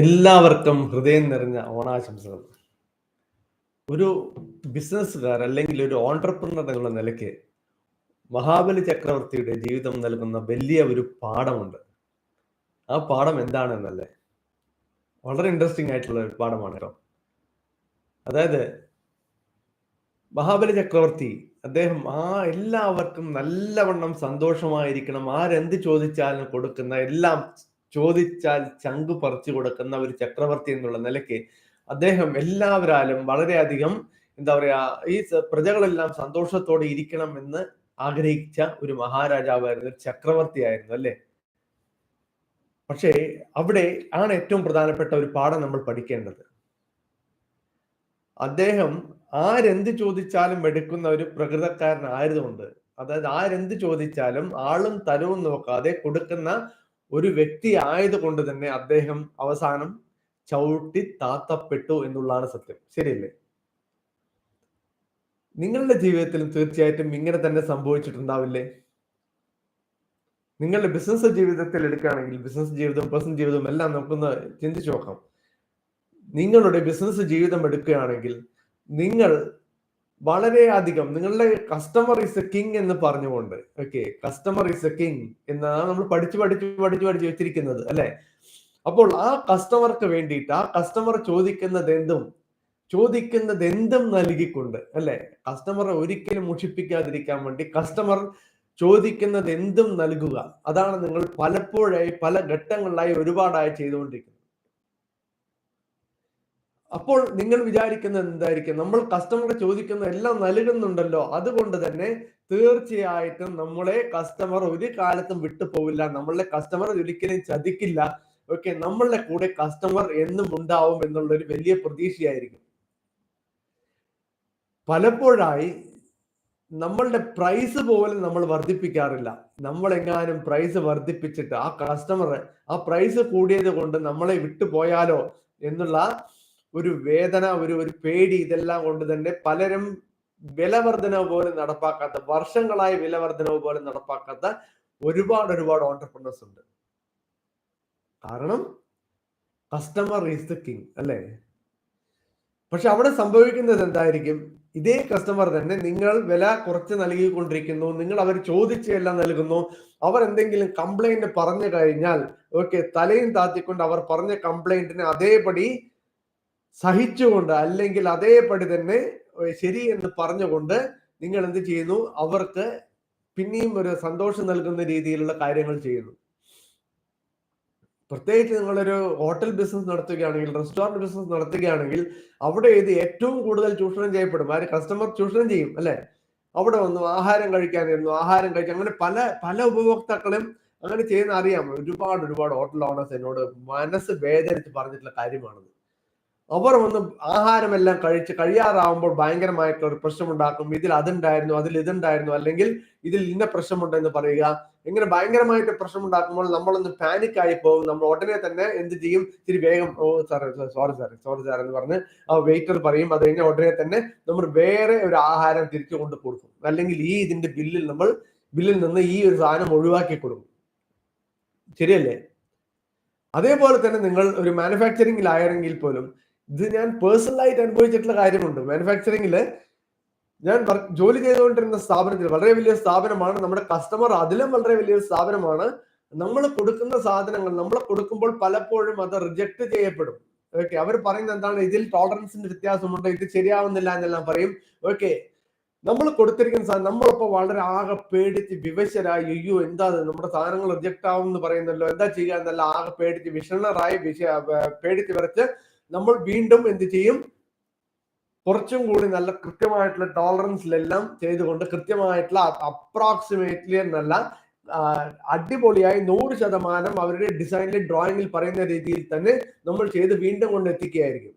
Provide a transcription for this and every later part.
എല്ലാവർക്കും ഹൃദയം നിറഞ്ഞ ഓണാശംസകൾ. ഒരു ബിസിനസ്സുകാർ അല്ലെങ്കിൽ ഒരു ഓണ്ടർപ്രണർ എന്നുള്ള നിലയ്ക്ക് മഹാബലി ചക്രവർത്തിയുടെ ജീവിതം നൽകുന്ന വലിയ ഒരു പാഠമുണ്ട്. ആ പാഠം എന്താണെന്നല്ലേ? വളരെ ഇൻട്രസ്റ്റിംഗ് ആയിട്ടുള്ള ഒരു പാഠമാണ് കേട്ടോ. അതായത് മഹാബലി ചക്രവർത്തി അദ്ദേഹം ആ എല്ലാവർക്കും നല്ലവണ്ണം സന്തോഷമായിരിക്കണം. ആരെന്ത് ചോദിച്ചാലും കൊടുക്കുന്ന എല്ലാം ചോദിച്ചാൽ ചങ്ക് പറിച്ചു കൊടുക്കുന്ന ഒരു ചക്രവർത്തി എന്നുള്ള നിലയ്ക്ക് അദ്ദേഹം എല്ലാവരാലും വളരെയധികം എന്താ പറയാ ഈ പ്രജകളെല്ലാം സന്തോഷത്തോടെ ഇരിക്കണം എന്ന് ആഗ്രഹിച്ച ഒരു മഹാരാജാവായിരുന്നു ഒരു ചക്രവർത്തിയായിരുന്നു അല്ലെ? പക്ഷേ അവിടെ ആണ് ഏറ്റവും പ്രധാനപ്പെട്ട ഒരു പാഠം നമ്മൾ പഠിക്കേണ്ടത്. അദ്ദേഹം ആരെന്ത് ചോദിച്ചാലും എടുക്കുന്ന ഒരു പ്രകൃതക്കാരനായതുകൊണ്ട് അതായത് ആരെന്ത് ചോദിച്ചാലും ആളും തരവും നോക്കാതെ കൊടുക്കുന്ന ഒരു വ്യക്തി ആയതുകൊണ്ട് തന്നെ അദ്ദേഹം അവസാനം ചവിട്ടി താത്തപ്പെട്ടു എന്നുള്ളതാണ് സത്യം. ശരിയല്ലേ? നിങ്ങളുടെ ജീവിതത്തിലും തീർച്ചയായിട്ടും ഇങ്ങനെ തന്നെ സംഭവിച്ചിട്ടുണ്ടാവില്ലേ? നിങ്ങളുടെ ബിസിനസ് ജീവിതത്തിൽ എടുക്കുകയാണെങ്കിൽ ബിസിനസ് ജീവിതം പേഴ്സണൽ ജീവിതം എല്ലാം നമുക്കൊന്ന് ചിന്തിച്ചു നോക്കാം. നിങ്ങളുടെ ബിസിനസ് ജീവിതം എടുക്കുകയാണെങ്കിൽ നിങ്ങൾ വളരെയധികം. നിങ്ങളുടെ കസ്റ്റമർ ഇസ് എ കിങ് എന്ന് പറഞ്ഞുകൊണ്ട്. Okay customer is a king എന്നാണ് നമ്മൾ പഠിച്ചു പഠിച്ചു പഠിച്ചു പഠിച്ചു വെച്ചിരിക്കുന്നത് അല്ലെ? അപ്പോൾ ആ കസ്റ്റമർക്ക് വേണ്ടിയിട്ട് ആ കസ്റ്റമർ ചോദിക്കുന്നത് എന്തും ചോദിക്കുന്നത് എന്തും നൽകിക്കൊണ്ട് അല്ലെ? കസ്റ്റമറെ ഒരിക്കലും മുഷിപ്പിക്കാതിരിക്കാൻ വേണ്ടി കസ്റ്റമർ ചോദിക്കുന്നത് എന്തും നൽകുക. അതാണ് നിങ്ങൾ പലപ്പോഴായി പല ഘട്ടങ്ങളിലായി ഒരുപാടായി ചെയ്തുകൊണ്ടിരിക്കുന്നത്. അപ്പോൾ നിങ്ങൾ വിചാരിക്കുന്നത് എന്തായിരിക്കും? നമ്മൾ കസ്റ്റമർ ചോദിക്കുന്ന എല്ലാം നൽകുന്നുണ്ടല്ലോ. അതുകൊണ്ട് തന്നെ തീർച്ചയായിട്ടും നമ്മളെ കസ്റ്റമർ ഒരു കാലത്തും വിട്ടു പോവില്ല. നമ്മളുടെ കസ്റ്റമർ ഒരിക്കലും ചതിക്കില്ല. ഓക്കെ നമ്മളുടെ കൂടെ കസ്റ്റമർ എന്നും ഉണ്ടാവും എന്നുള്ള ഒരു വലിയ പ്രതീക്ഷയായിരിക്കും. പലപ്പോഴായി നമ്മളുടെ പ്രൈസ് പോലും നമ്മൾ വർദ്ധിപ്പിക്കാറില്ല. നമ്മൾ എങ്ങാനും പ്രൈസ് വർദ്ധിപ്പിച്ചിട്ട് ആ കസ്റ്റമർ ആ പ്രൈസ് കൂടിയത് കൊണ്ട് നമ്മളെ വിട്ടുപോയാലോ എന്നുള്ള ഒരു വേദന ഒരു ഒരു പേടി ഇതെല്ലാം കൊണ്ട് തന്നെ പലരും വിലവർധനവ് പോലും നടപ്പാക്കാത്ത വർഷങ്ങളായി വിലവർധനവ് പോലും നടപ്പാക്കാത്ത ഒരുപാട് ഒരുപാട് ഓണ്ടർപ്രണേഴ്സ് ഉണ്ട്. കാരണം കസ്റ്റമർ ഈസ് ദ കിങ് അല്ലേ? പക്ഷെ അവിടെ സംഭവിക്കുന്നത് എന്തായിരിക്കും? ഇതേ കസ്റ്റമർ തന്നെ നിങ്ങൾ വില കുറച്ച് നൽകിക്കൊണ്ടിരിക്കുന്നു നിങ്ങൾ അവർ ചോദിച്ചെല്ലാം നൽകുന്നു അവർ എന്തെങ്കിലും കംപ്ലൈന്റ് പറഞ്ഞു കഴിഞ്ഞാൽ ഓക്കെ തലയും താത്തിക്കൊണ്ട് അവർ പറഞ്ഞ കംപ്ലൈന്റിന് അതേപടി സഹിച്ചുകൊണ്ട് അല്ലെങ്കിൽ അതേപടി തന്നെ ശരി എന്ന് പറഞ്ഞുകൊണ്ട് നിങ്ങൾ എന്ത് ചെയ്യുന്നു? അവർക്ക് പിന്നെയും ഒരു സന്തോഷം നൽകുന്ന രീതിയിലുള്ള കാര്യങ്ങൾ ചെയ്യുന്നു. പ്രത്യേകിച്ച് നിങ്ങളൊരു ഹോട്ടൽ ബിസിനസ് നടത്തുകയാണെങ്കിൽ റെസ്റ്റോറന്റ് ബിസിനസ് നടത്തുകയാണെങ്കിൽ അവിടെ ഇത് ഏറ്റവും കൂടുതൽ ചൂഷണം ചെയ്യപ്പെടും. ആര് കസ്റ്റമർ ചൂഷണം ചെയ്യും അല്ലെ? അവിടെ വന്നു ആഹാരം കഴിക്കാനായിരുന്നു ആഹാരം കഴിക്കാൻ അങ്ങനെ പല പല ഉപഭോക്താക്കളും അങ്ങനെ ചെയ്യുന്ന അറിയാം ഒരുപാട് ഒരുപാട് ഹോട്ടൽ ഓണേഴ്സ് എന്നോട് മനസ്സ് വേദനിച്ച് പറഞ്ഞിട്ടുള്ള കാര്യമാണത്. അവർ വന്ന് ആഹാരമെല്ലാം കഴിച്ച് കഴിയാറാവുമ്പോൾ ഭയങ്കരമായിട്ടുള്ള ഒരു പ്രശ്നമുണ്ടാക്കും. ഇതിൽ അതുണ്ടായിരുന്നു അതിൽ ഇതുണ്ടായിരുന്നു അല്ലെങ്കിൽ ഇതിൽ ഇന്ന പ്രശ്നമുണ്ടെന്ന് പറയുക. ഇങ്ങനെ ഭയങ്കരമായിട്ട് പ്രശ്നമുണ്ടാക്കുമ്പോൾ നമ്മളൊന്ന് പാനിക് ആയി പോകും. നമ്മൾ ഉടനെ തന്നെ എന്ത് ചെയ്യും? ഇത്തിരി വേഗം ഓ സാറേ സോറി സാറേ സോറി സാർ എന്ന് പറഞ്ഞ് ആ വെയിറ്റർ പറയും. അത് കഴിഞ്ഞാൽ ഉടനെ തന്നെ നമ്മൾ വേറെ ഒരു ആഹാരം തിരിച്ചു കൊണ്ട് കൊടുക്കും. അല്ലെങ്കിൽ ഈ ഇതിന്റെ ബില്ലിൽ നമ്മൾ ബില്ലിൽ നിന്ന് ഈ ഒരു സാധനം ഒഴിവാക്കി കൊടുക്കും. ശരിയല്ലേ? അതേപോലെ തന്നെ നിങ്ങൾ ഒരു മാനുഫാക്ചറിംഗിലായിരുന്നെങ്കിൽ പോലും ഇത് ഞാൻ പേഴ്സണലായിട്ട് അനുഭവിച്ചിട്ടുള്ള കാര്യമുണ്ട്. മാനുഫാക്ചറിംഗിൽ ഞാൻ ജോലി ചെയ്തുകൊണ്ടിരുന്ന സ്ഥാപനത്തിൽ വളരെ വലിയ സ്ഥാപനമാണ്. നമ്മുടെ കസ്റ്റമർ അതിലും വളരെ വലിയ സ്ഥാപനമാണ്. നമ്മൾ കൊടുക്കുന്ന സാധനങ്ങൾ നമ്മൾ കൊടുക്കുമ്പോൾ പലപ്പോഴും അത് റിജക്ട് ചെയ്യപ്പെടും. ഓക്കെ അവർ പറയുന്നത് എന്താണ്? ഇതിൽ ടോളറൻസിന്റെ വ്യത്യാസമുണ്ട് ഇത് ശരിയാവുന്നില്ല എന്നെല്ലാം പറയും. ഓക്കെ നമ്മൾ കൊടുത്തിരിക്കുന്ന സാധനം നമ്മളിപ്പോ വളരെ ആകെ പേടിച്ച് വിവശരായി അയ്യോ എന്താ നമ്മുടെ സാധനങ്ങൾ റിജക്ട് ആവും എന്ന് പറയുന്നല്ലോ എന്താ ചെയ്യുക? എന്നല്ല ആകെ പേടിച്ച് വിഷണറായി വിഷ പേടിച്ച് വരച്ച് നമ്മൾ വീണ്ടും എന്ത് ചെയ്യും? കുറച്ചും കൂടി നല്ല കൃത്യമായിട്ടുള്ള ടോളറൻസിലെല്ലാം ചെയ്തുകൊണ്ട് കൃത്യമായിട്ടുള്ള അപ്രോക്സിമേറ്റ്ലി എന്നല്ല അടിപൊളിയായി നൂറ് ശതമാനം അവരുടെ ഡിസൈനിൽ ഡ്രോയിങ്ങിൽ പറയുന്ന രീതിയിൽ തന്നെ നമ്മൾ ചെയ്ത് വീണ്ടും കൊണ്ട് എത്തിക്കുകയായിരിക്കും.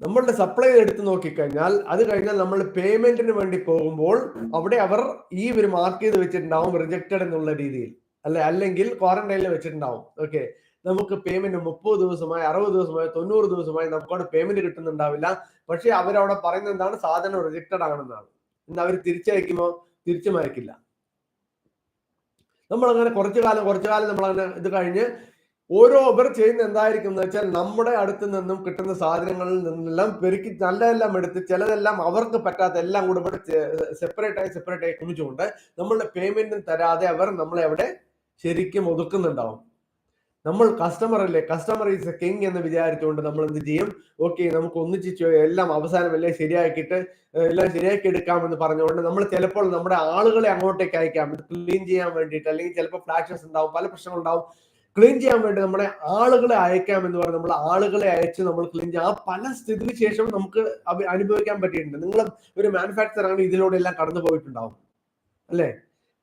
നമ്മളുടെ സപ്ലൈ എടുത്ത് നോക്കിക്കഴിഞ്ഞാൽ അത് കഴിഞ്ഞാൽ നമ്മൾ പേയ്മെന്റിന് വേണ്ടി പോകുമ്പോൾ അവിടെ അവർ ഈ ഒരു മാർക്ക് ചെയ്ത് വെച്ചിട്ടുണ്ടാവും റിജക്റ്റഡ് എന്നുള്ള രീതിയിൽ. അല്ലെ അല്ലെങ്കിൽ ക്വാറന്റൈനിൽ വെച്ചിട്ടുണ്ടാവും. ഓക്കെ നമുക്ക് പേയ്മെന്റ് മുപ്പത് ദിവസമായി അറുപത് ദിവസമായി തൊണ്ണൂറ് ദിവസമായി നമുക്കവിടെ പേയ്മെന്റ് കിട്ടുന്നുണ്ടാവില്ല. പക്ഷെ അവരവിടെ പറയുന്നത് എന്താണ്? സാധനം റിജക്റ്റഡ് ആണെന്നാണ്. ഇന്ന് അവർ തിരിച്ചയക്കുമോ തിരിച്ചു അയക്കില്ല നമ്മളങ്ങനെ കുറച്ചു കാലം കുറച്ചു കാലം നമ്മളങ്ങനെ ഇത് കഴിഞ്ഞ് ഓരോ ഓവർ ചെയ്യുന്ന എന്തായിരിക്കും എന്ന് വെച്ചാൽ നമ്മുടെ അടുത്ത് നിന്നും കിട്ടുന്ന സാധനങ്ങളിൽ നിന്നെല്ലാം പെരുക്കി നല്ലതെല്ലാം എടുത്ത് ചിലതെല്ലാം അവർക്ക് പറ്റാത്ത എല്ലാം കൂടെ ഇവിടെ സെപ്പറേറ്റ് ആയി സെപ്പറേറ്റ് ആയി കുമിച്ചുകൊണ്ട് നമ്മളുടെ പേയ്മെന്റും തരാതെ അവർ നമ്മളെ അവിടെ ശരിക്കും ഒതുക്കുന്നുണ്ടാവും. നമ്മൾ കസ്റ്റമർ അല്ലേ? കസ്റ്റമർ ഈസ് എ കിങ് എന്ന് വിചാരിച്ചുകൊണ്ട് നമ്മൾ എന്ത് ചെയ്യും? ഓക്കെ നമുക്ക് ഒന്നിച്ച് എല്ലാം അവസാനം എല്ലാം ശരിയാക്കിയിട്ട് എല്ലാം ശരിയാക്കി എടുക്കാമെന്ന് പറഞ്ഞുകൊണ്ട് നമ്മൾ ചിലപ്പോൾ നമ്മുടെ ആളുകളെ അങ്ങോട്ടേക്ക് അയക്കാം. ഇത് ക്ലീൻ ചെയ്യാൻ വേണ്ടിയിട്ട് അല്ലെങ്കിൽ ചിലപ്പോൾ ഫ്ലാഷസ് ഉണ്ടാവും പല പ്രശ്നങ്ങളുണ്ടാവും. ക്ലീൻ ചെയ്യാൻ വേണ്ടി നമ്മുടെ ആളുകളെ അയക്കാം എന്ന് പറഞ്ഞ് നമ്മൾ ആളുകളെ അയച്ച് നമ്മൾ ക്ലീൻ ചെയ്യാം. ആ പല ശേഷം നമുക്ക് അനുഭവിക്കാൻ പറ്റിയിട്ടുണ്ട്. നിങ്ങൾ ഒരു മാനുഫാക്ചർ ആണ് ഇതിലൂടെ എല്ലാം കടന്നു പോയിട്ടുണ്ടാവും അല്ലേ?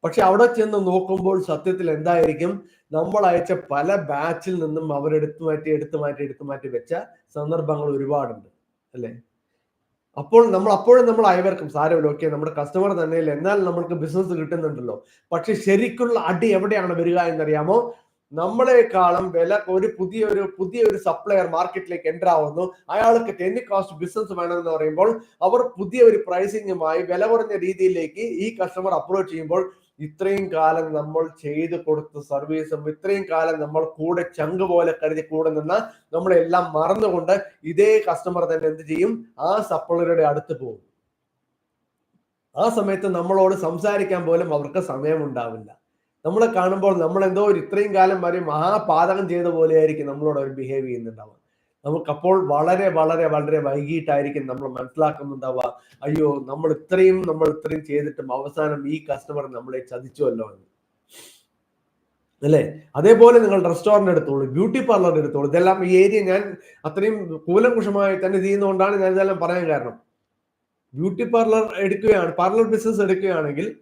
പക്ഷെ അവിടെ ചെന്ന് നോക്കുമ്പോൾ സത്യത്തിൽ എന്തായിരിക്കും? നമ്മൾ അയച്ച പല ബാച്ചിൽ നിന്നും അവരെടുത്തു മാറ്റി എടുത്തു മാറ്റി എടുത്തു മാറ്റി വെച്ച സന്ദർഭങ്ങൾ ഒരുപാടുണ്ട്. അല്ലേ? അപ്പോൾ നമ്മൾ അപ്പോഴും നമ്മൾ അയവർക്കും സാരമില്ല ഓക്കെ നമ്മുടെ കസ്റ്റമർ തന്നെയല്ലേ. എന്നാൽ നമ്മൾക്ക് ബിസിനസ് കിട്ടുന്നുണ്ടല്ലോ. പക്ഷെ ശരിക്കുള്ള അടി എവിടെയാണ് വരിക എന്നറിയാമോ? നമ്മളെക്കാളും വില ഒരു പുതിയ ഒരു പുതിയ ഒരു സപ്ലയർ മാർക്കറ്റിലേക്ക് എന്റർ ആവുന്നു. അയാൾക്ക് ടെന്നി കോസ്റ്റ് ബിസിനസ് വേണമെന്ന് പറയുമ്പോൾ അവർ പുതിയ ഒരു പ്രൈസിങ്ങുമായി വില കുറഞ്ഞ രീതിയിലേക്ക് ഈ കസ്റ്റമർ അപ്രോച്ച് ചെയ്യുമ്പോൾ ഇത്രയും കാലം നമ്മൾ ചെയ്തു കൊടുത്ത സർവീസും ഇത്രയും കാലം നമ്മൾ കൂടെ ചങ്ക് പോലെ കരുതി കൂടെ നിന്ന് നമ്മളെല്ലാം മറന്നുകൊണ്ട് ഇതേ കസ്റ്റമർ തന്നെ എന്ത് ചെയ്യും? ആ സപ്ലയറുടെ അടുത്ത് പോകും. ആ സമയത്ത് നമ്മളോട് സംസാരിക്കാൻ പോലും അവർക്ക് സമയമുണ്ടാവില്ല. നമ്മളെ കാണുമ്പോൾ നമ്മൾ എന്തോ ഒരു ഇത്രയും കാലം വരെ മഹാപാതകം ചെയ്ത പോലെയായിരിക്കും നമ്മളോട് അവർ ബിഹേവ് ചെയ്യുന്നുണ്ടാവുക. നമുക്കപ്പോൾ വളരെ വളരെ വളരെ വൈകിട്ടായിരിക്കും നമ്മൾ മനസ്സിലാക്കുന്നുണ്ടാവുക. അയ്യോ നമ്മൾ ഇത്രയും നമ്മൾ ഇത്രയും ചെയ്തിട്ടും അവസാനം ഈ കസ്റ്റമർ നമ്മളെ ചതിച്ചുവല്ലോ എന്ന്. അല്ലേ? അതേപോലെ നിങ്ങൾ റെസ്റ്റോറന്റ് എടുത്തോളൂ ബ്യൂട്ടി പാർലർ എടുത്തോളൂ. ഇതെല്ലാം ഈ ഏരിയ ഞാൻ അത്രയും കൂലങ്കുഷമായി തന്നെ ചെയ്യുന്നതുകൊണ്ടാണ് ഞാൻ ഇതെല്ലാം പറയാൻ കാരണം. ബ്യൂട്ടി പാർലർ എടുക്കുകയാണ് പാർലർ ബിസിനസ് എടുക്കുകയാണെങ്കിൽ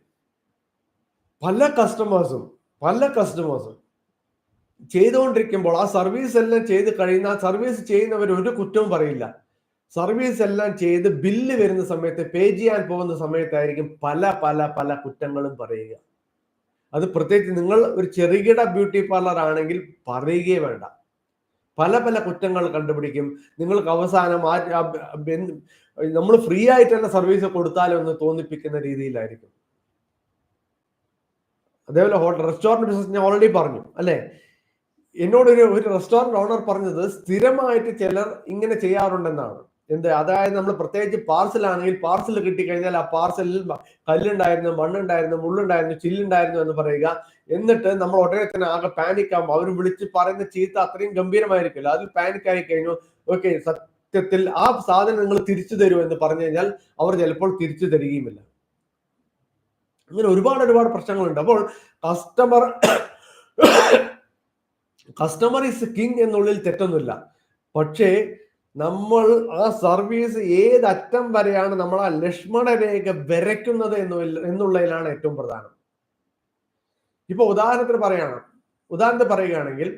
പല കസ്റ്റമേഴ്സും പല കസ്റ്റമേഴ്സും ചെയ്തുകൊണ്ടിരിക്കുമ്പോൾ ആ സർവീസ് എല്ലാം ചെയ്ത് കഴിയുന്ന സർവീസ് ചെയ്യുന്നവർ ഒരു കുറ്റവും പറയില്ല. സർവീസ് എല്ലാം ചെയ്ത് ബില്ല് വരുന്ന സമയത്ത് പേ ചെയ്യാൻ പോകുന്ന സമയത്തായിരിക്കും പല പല പല കുറ്റങ്ങളും പറയുക. അത് പ്രത്യേകിച്ച് നിങ്ങൾ ഒരു ചെറുകിട ബ്യൂട്ടി പാർലർ ആണെങ്കിൽ പറയുകയേ വേണ്ട. പല പല കുറ്റങ്ങൾ കണ്ടുപിടിക്കും. നിങ്ങൾക്ക് അവസാനം ആ നമ്മൾ ഫ്രീ ആയിട്ട് തന്നെ സർവീസ് കൊടുത്താലോ എന്ന് തോന്നിപ്പിക്കുന്ന രീതിയിലായിരിക്കും. അതേപോലെ ഹോട്ടൽ റെസ്റ്റോറന്റ് ബിസിനസ് ഞാൻ ഓൾറെഡി പറഞ്ഞു അല്ലെ? എന്നോട് ഒരു റെസ്റ്റോറന്റ് ഓണർ പറഞ്ഞത് സ്ഥിരമായിട്ട് ചിലർ ഇങ്ങനെ ചെയ്യാറുണ്ടെന്നാണ്. എന്ത്? അതായത് നമ്മൾ പ്രത്യേകിച്ച് പാർസൽ ആണെങ്കിൽ പാർസൽ കിട്ടിക്കഴിഞ്ഞാൽ ആ പാർസലിൽ കല്ലുണ്ടായിരുന്നു മണ്ണുണ്ടായിരുന്നു മുള്ളുണ്ടായിരുന്നു ചില്ലുണ്ടായിരുന്നു എന്ന് പറയുക. എന്നിട്ട് നമ്മൾ ഉടനെ തന്നെ ആകെ പാനിക് ആകും അവർ വിളിച്ച് പറയുന്ന ചീത്ത അത്രയും ഗംഭീരമായിരിക്കില്ല അതിൽ പാനിക് ആയി കഴിഞ്ഞു. ഓക്കെ സത്യത്തിൽ ആ സാധനം നിങ്ങൾ തിരിച്ചു തരൂ എന്ന് പറഞ്ഞു കഴിഞ്ഞാൽ അവർ ചിലപ്പോൾ തിരിച്ചു തരികയുമില്ല. അങ്ങനെ ഒരുപാട് ഒരുപാട് പ്രശ്നങ്ങളുണ്ട്. അപ്പോൾ കസ്റ്റമർ കസ്റ്റമർ ഈസ് കിങ് എന്നുള്ളിൽ തെറ്റൊന്നുമില്ല. പക്ഷേ നമ്മൾ ആ സർവീസ് ഏത് അറ്റം വരെയാണ് നമ്മൾ ആ ലക്ഷ്മണ രേഖ വരയ്ക്കുന്നത് എന്നുള്ളതിലാണ് ഏറ്റവും പ്രധാനം. ഇപ്പൊ ഉദാഹരണത്തിന് പറയണം. ഉദാഹരണത്തിന് പറയുകയാണെങ്കിൽ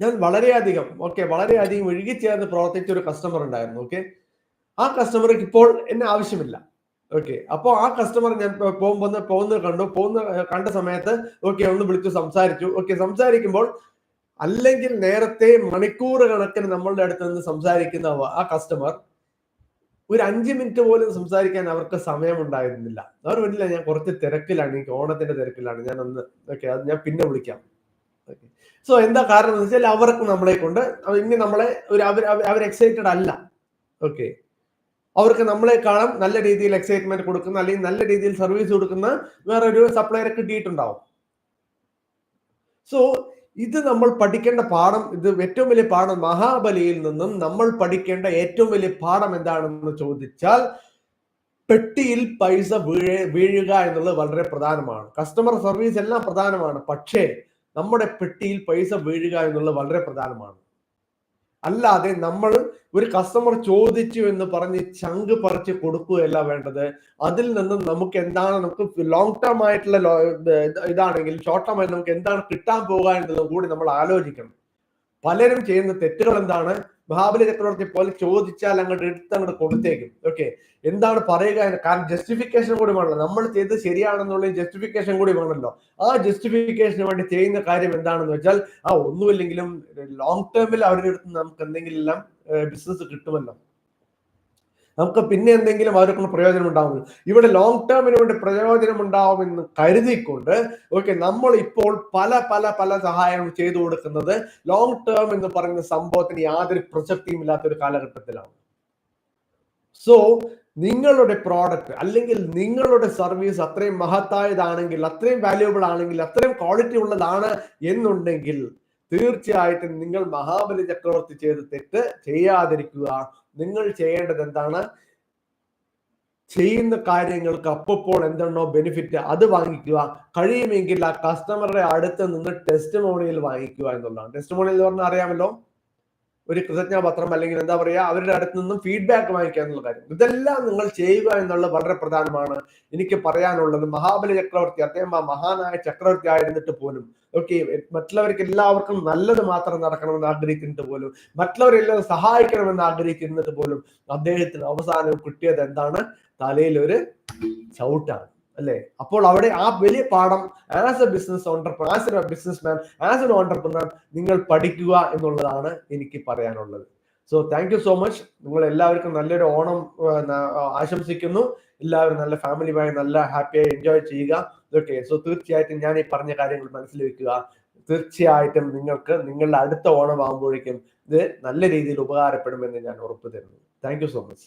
ഞാൻ വളരെയധികം ഓക്കെ വളരെയധികം ഒഴുകിച്ചേർന്ന് പ്രവർത്തിച്ച ഒരു കസ്റ്റമർ ഉണ്ടായിരുന്നു ഓക്കെ ആ കസ്റ്റമർക്ക് ഇപ്പോൾ എന്നെ ആവശ്യമില്ല ഓക്കെ അപ്പോൾ ആ കസ്റ്റമർ ഞാൻ പോകുമ്പോൾ പോകുന്നത് കണ്ടു പോകുന്ന കണ്ട സമയത്ത് ഓക്കെ ഒന്ന് വിളിച്ചു സംസാരിച്ചു ഓക്കെ സംസാരിക്കുമ്പോൾ അല്ലെങ്കിൽ നേരത്തെ മണിക്കൂർ കണക്കിന് നമ്മളുടെ അടുത്ത് നിന്ന് സംസാരിക്കുന്ന ആ കസ്റ്റമർ ഒരു അഞ്ച് മിനിറ്റ് പോലും സംസാരിക്കാൻ അവർക്ക് സമയമുണ്ടായിരുന്നില്ല. അവർ വരില്ല ഞാൻ കുറച്ച് തിരക്കിലാണ്. എനിക്ക് ഓണത്തിന്റെ തിരക്കിലാണ്. ഞാൻ അന്ന് ഓക്കെ അത് ഞാൻ പിന്നെ വിളിക്കാം. സോ എന്താ കാരണം എന്ന് വെച്ചാൽ അവർക്ക് നമ്മളെ കൊണ്ട് ഇനി നമ്മളെ ഒരു അവർ അവർ എക്സൈറ്റഡ് അല്ല. ഓക്കെ. അവർക്ക് നമ്മളെക്കാളും നല്ല രീതിയിൽ എക്സൈറ്റ്മെന്റ് കൊടുക്കുന്ന അല്ലെങ്കിൽ നല്ല രീതിയിൽ സർവീസ് കൊടുക്കുന്ന വേറൊരു സപ്ലയറെ കിട്ടിയിട്ടുണ്ടാവും. സോ ഇത് നമ്മൾ പഠിക്കേണ്ട പാഠം ഇത് ഏറ്റവും വലിയ പാഠം മഹാബലിയിൽ നിന്നും നമ്മൾ പഠിക്കേണ്ട ഏറ്റവും വലിയ പാഠം എന്താണെന്ന് ചോദിച്ചാൽ പെട്ടിയിൽ പൈസ വീഴ വീഴുക എന്നുള്ളത് വളരെ പ്രധാനമാണ്. കസ്റ്റമർ സർവീസ് എല്ലാം പ്രധാനമാണ്. പക്ഷേ നമ്മുടെ പെട്ടിയിൽ പൈസ വീഴുക എന്നുള്ളത് വളരെ പ്രധാനമാണ്. അല്ലാതെ നമ്മൾ ഒരു കസ്റ്റമർ ചോദിച്ചു എന്ന് പറഞ്ഞ് ചങ്ക് പറിച്ച് കൊടുക്കുകയല്ല വേണ്ടത്. അതിൽ നിന്നും നമുക്ക് എന്താണ് നമുക്ക് ലോങ് ടേം ആയിട്ടുള്ള ഇതാണെങ്കിൽ ഷോർട്ട് ടേം ആയിട്ട് നമുക്ക് എന്താണ് കിട്ടാൻ പോകുക എന്നതും കൂടി നമ്മൾ ആലോചിക്കണം. പലരും ചെയ്യുന്ന തെറ്റുകൾ എന്താണ്? മഹാബലി ചക്രവർത്തി പോലെ ചോദിച്ചാൽ അങ്ങോട്ട് എടുത്ത് അങ്ങോട്ട് കൊടുത്തേക്കും. ഓക്കെ എന്താണ് പറയുക കാരണം ജസ്റ്റിഫിക്കേഷൻ കൂടി വേണമല്ലോ. നമ്മൾ ചെയ്ത് ശരിയാണെന്നുള്ള ജസ്റ്റിഫിക്കേഷൻ കൂടി വേണമല്ലോ. ആ ജസ്റ്റിഫിക്കേഷന് വേണ്ടി ചെയ്യുന്ന കാര്യം എന്താണെന്ന് വെച്ചാൽ ആ ഒന്നുമില്ലെങ്കിലും ലോങ് ടേമിൽ അവരുടെ അടുത്ത് നമുക്ക് എന്തെങ്കിലും ബിസിനസ് കിട്ടുമല്ലോ. നമുക്ക് പിന്നെ എന്തെങ്കിലും അവർക്ക് പ്രയോജനം ഉണ്ടാവും ഇവിടെ ലോങ് ടേമിന് വേണ്ടി പ്രയോജനം ഉണ്ടാവുമെന്ന് കരുതിക്കൊണ്ട് ഓക്കെ നമ്മൾ ഇപ്പോൾ പല പല പല സഹായങ്ങൾ ചെയ്തു കൊടുക്കുന്നത് ലോങ് ടേം എന്ന് പറയുന്ന സംഭവത്തിന് യാതൊരു പ്രസക്തിയും ഇല്ലാത്ത ഒരു കാലഘട്ടത്തിലാണ്. സോ നിങ്ങളുടെ പ്രോഡക്റ്റ് അല്ലെങ്കിൽ നിങ്ങളുടെ സർവീസ് അത്രയും മഹത്തായതാണെങ്കിൽ അത്രയും വാല്യൂബിൾ ആണെങ്കിൽ അത്രയും ക്വാളിറ്റി ഉള്ളതാണ് എന്നുണ്ടെങ്കിൽ തീർച്ചയായിട്ടും നിങ്ങൾ മഹാബലി ചക്രവർത്തി ചെയ്ത് തെറ്റ് ചെയ്യാതിരിക്കുക നിങ്ങൾ ചെയ്യേണ്ടത് എന്താണ്? ചെയ്യുന്ന കാര്യങ്ങൾക്ക് അപ്പോൾ എന്താണോ ബെനിഫിറ്റ് അത് വാങ്ങിക്കുക. കഴിയുമെങ്കിൽ ആ കസ്റ്റമറുടെ അടുത്ത് നിന്ന് ടെസ്റ്റ് മോണിയൽ വാങ്ങിക്കുക എന്നുള്ളതാണ്. ടെസ്റ്റ് മോണിയൽ എന്ന് പറഞ്ഞാൽ അറിയാമല്ലോ? ഒരു കൃതജ്ഞാപത്രം അല്ലെങ്കിൽ എന്താ പറയുക അവരുടെ അടുത്ത് നിന്നും ഫീഡ്ബാക്ക് വാങ്ങിക്കുക എന്നുള്ള കാര്യം. ഇതെല്ലാം നിങ്ങൾ ചെയ്യുക എന്നുള്ളത് വളരെ പ്രധാനമാണ്. എനിക്ക് പറയാനുള്ളത് മഹാബലി ചക്രവർത്തി അദ്ദേഹം ആ മഹാനായ ചക്രവർത്തി ആയിരുന്നിട്ട് പോലും ഓക്കെ മറ്റുള്ളവർക്ക് എല്ലാവർക്കും നല്ലത് മാത്രം നടക്കണമെന്ന് ആഗ്രഹിക്കുന്നിട്ട് പോലും മറ്റുള്ളവരെല്ലാം സഹായിക്കണമെന്ന് ആഗ്രഹിക്കുന്നിട്ട് പോലും അദ്ദേഹത്തിന് അവസാനം കിട്ടിയത് എന്താണ്? തലയിൽ ഒരു ചവിട്ടാണ്. അല്ലെ? അപ്പോൾ അവിടെ ആ വലിയ പാഠം as a business entrepreneur as a business man as an entrepreneur നിങ്ങൾ പഠിക്കുക എന്നുള്ളതാണ് എനിക്ക് പറയാനുള്ളത്. So thank you so much നിങ്ങൾ എല്ലാവർക്കും നല്ലൊരു ഓണം ആശംസിക്കുന്നു. എല്ലാവരും നല്ല ഫാമിലിയുമായി നല്ല ഹാപ്പിയായി എൻജോയ് ചെയ്യുക. ഓക്കെ സോ തീർച്ചയായിട്ടും ഞാൻ ഈ പറഞ്ഞ കാര്യങ്ങൾ മനസ്സിൽ വെക്കുക. തീർച്ചയായിട്ടും നിങ്ങൾക്ക് നിങ്ങളുടെ അടുത്ത ഓണം ആകുമ്പോഴേക്കും ഇത് നല്ല രീതിയിൽ ഉപകാരപ്പെടുമെന്ന് ഞാൻ ഉറപ്പ് തരുന്നു. Thank you so much